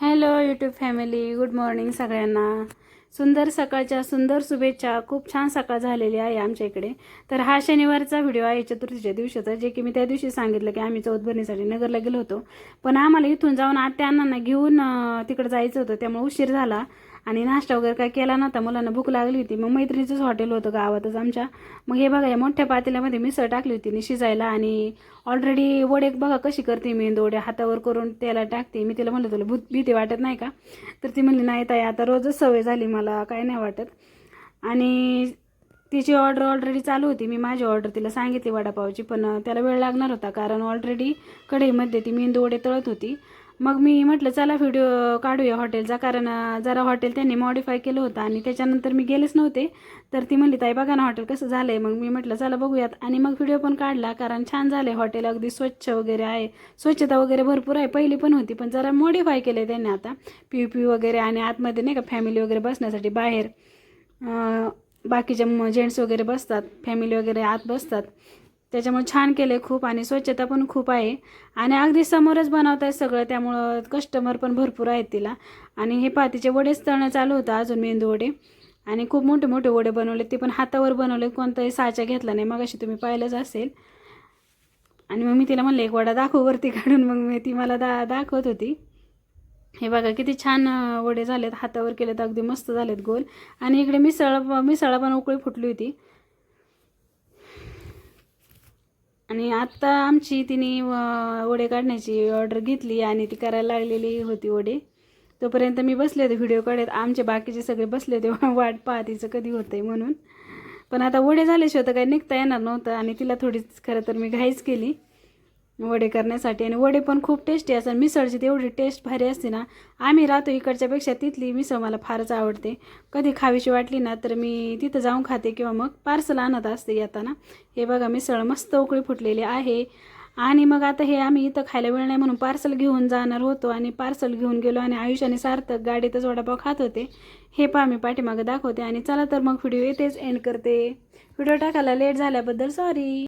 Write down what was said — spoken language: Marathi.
Hello YouTube family good morning सगळ्यांना. सुंदर सकाळच्या सुंदर शुभेच्छा. खूप छान सकाळ झालेली आहे आमच्या इकडे. तर हा शनिवारचा व्हिडिओ आहे चतुर्थीच्या दिवशीचा जे की मी त्या दिवशी सांगितलं की आम्ही चौथभरणीसाठी नगरला गेलो होतो. पण आम्हाला इथून जाऊन आत्या अण्णांना घेऊन तिकडे जायचं होतं. त्यामुळे उशीर झाला. आणि नाश्ता वगैरे काय केला नव्हता. मुलांना भूक लागली होती. मग मैत्रिणीचंच हॉटेल होतं गावातच आमच्या. मग हे बघा या मोठ्या पातेल्यामध्ये मिसळ टाकली होती नि शिजायला. आणि ऑलरेडी वडे बघा कशी करते मी वडे हातावर करून त्याला टाकते. मी तिला म्हणलं तुला भूत भीती वाटत नाही का? तर ती म्हणली नाही ताई आता रोजच सवय झाली मला काय नाही वाटत. आणि तिची ऑर्डर ऑलरेडी चालू होती. मी माझी ऑर्डर तिला सांगितली वडापावची पण त्याला वेळ लागणार होता. कारण ऑलरेडी कढईमध्ये ती मेंदू वडे तळत होती. मग मी म्हटलं चला व्हिडिओ काढूया हॉटेलचा. कारण जरा हॉटेल त्यांनी मॉडिफाय केलं होतं आणि त्याच्यानंतर मी गेलेच नव्हते. तर ती म्हणली ताई बघा ना हॉटेल कसं झालं आहे मग मी म्हटलं चला बघूयात. आणि मग व्हिडिओ पण काढला कारण छान झालं हॉटेल अगदी स्वच्छ वगैरे आहे. स्वच्छता वगैरे भरपूर आहे पहिली पण होती पण जरा मॉडिफाय केलं आहे त्यांनी आता. पी पी वगैरे आणि आतमध्ये नाही का फॅमिली वगैरे बसण्यासाठी बाहेर. बाकीच्या बाकीचे जेंट्स वगैरे बसतात फॅमिली वगैरे आत बसतात. त्याच्यामुळे छान केलं आहे खूप आणि स्वच्छता पण खूप आहे. आणि अगदी समोरच बनवत आहे सगळं त्यामुळं कस्टमर पण भरपूर आहेत तिला. आणि हे पातीचे वडेच तळणं चालू होतं अजून मेंदू वडे. आणि खूप मोठे मोठे वडे बनवले. ते पण हातावर बनवले. कोणताही साचा घेतला नाही. मग अशी तुम्ही पाहिलंच असेल. आणि मग मी तिला म्हणलं एक वडा दाखव वरती काढून. मग मी ती मला दा दाखवत होती. हे बघा किती छान वडे झालेत. हातावर केलेत. अगदी मस्त झालेत गोल. आणि इकडे मिसळ मिसळा पण उकळी फुटली होती. आणि आत्ता आमची तिने ओढे वडे काढण्याची ऑर्डर घेतली आणि ती करायला लागलेली होती वडे. तोपर्यंत मी बसले होते व्हिडिओ काढत. आमचे बाकीचे सगळे बसले होते. वाट पाहतीचं कधी होतंय म्हणून. पण आता वडे झाल्याशिवाय तर काही निघता येणार नव्हतं आणि तिला थोडीच खरं तर मी घाईच केली. वडे करण्यासाठी. आणि वडे पण खूप टेस्टी असतात. मिसळची तेवढी टेस्ट भारी असते ना. आम्ही राहतो इकडच्यापेक्षा तिथली मिसळ मला फारच आवडते. कधी खावीशी वाटली ना तर मी तिथं जाऊन खाते किंवा मग पार्सल आणत असते येताना. हे बघा मिसळ मस्त उकळी फुटलेली आहे. आणि मग आता हे आम्ही इथं खायला वेळ नाही म्हणून पार्सल घेऊन जाणार होतो आणि पार्सल घेऊन गेलो आणि आयुष्याने सार्थक गाडीतच वडापाव खात होते. हे पहा मी पाठीमागं दाखवते. आणि चला तर मग व्हिडिओ येतेच एंड करते. व्हिडिओ टाकायला लेट झाल्याबद्दल सॉरी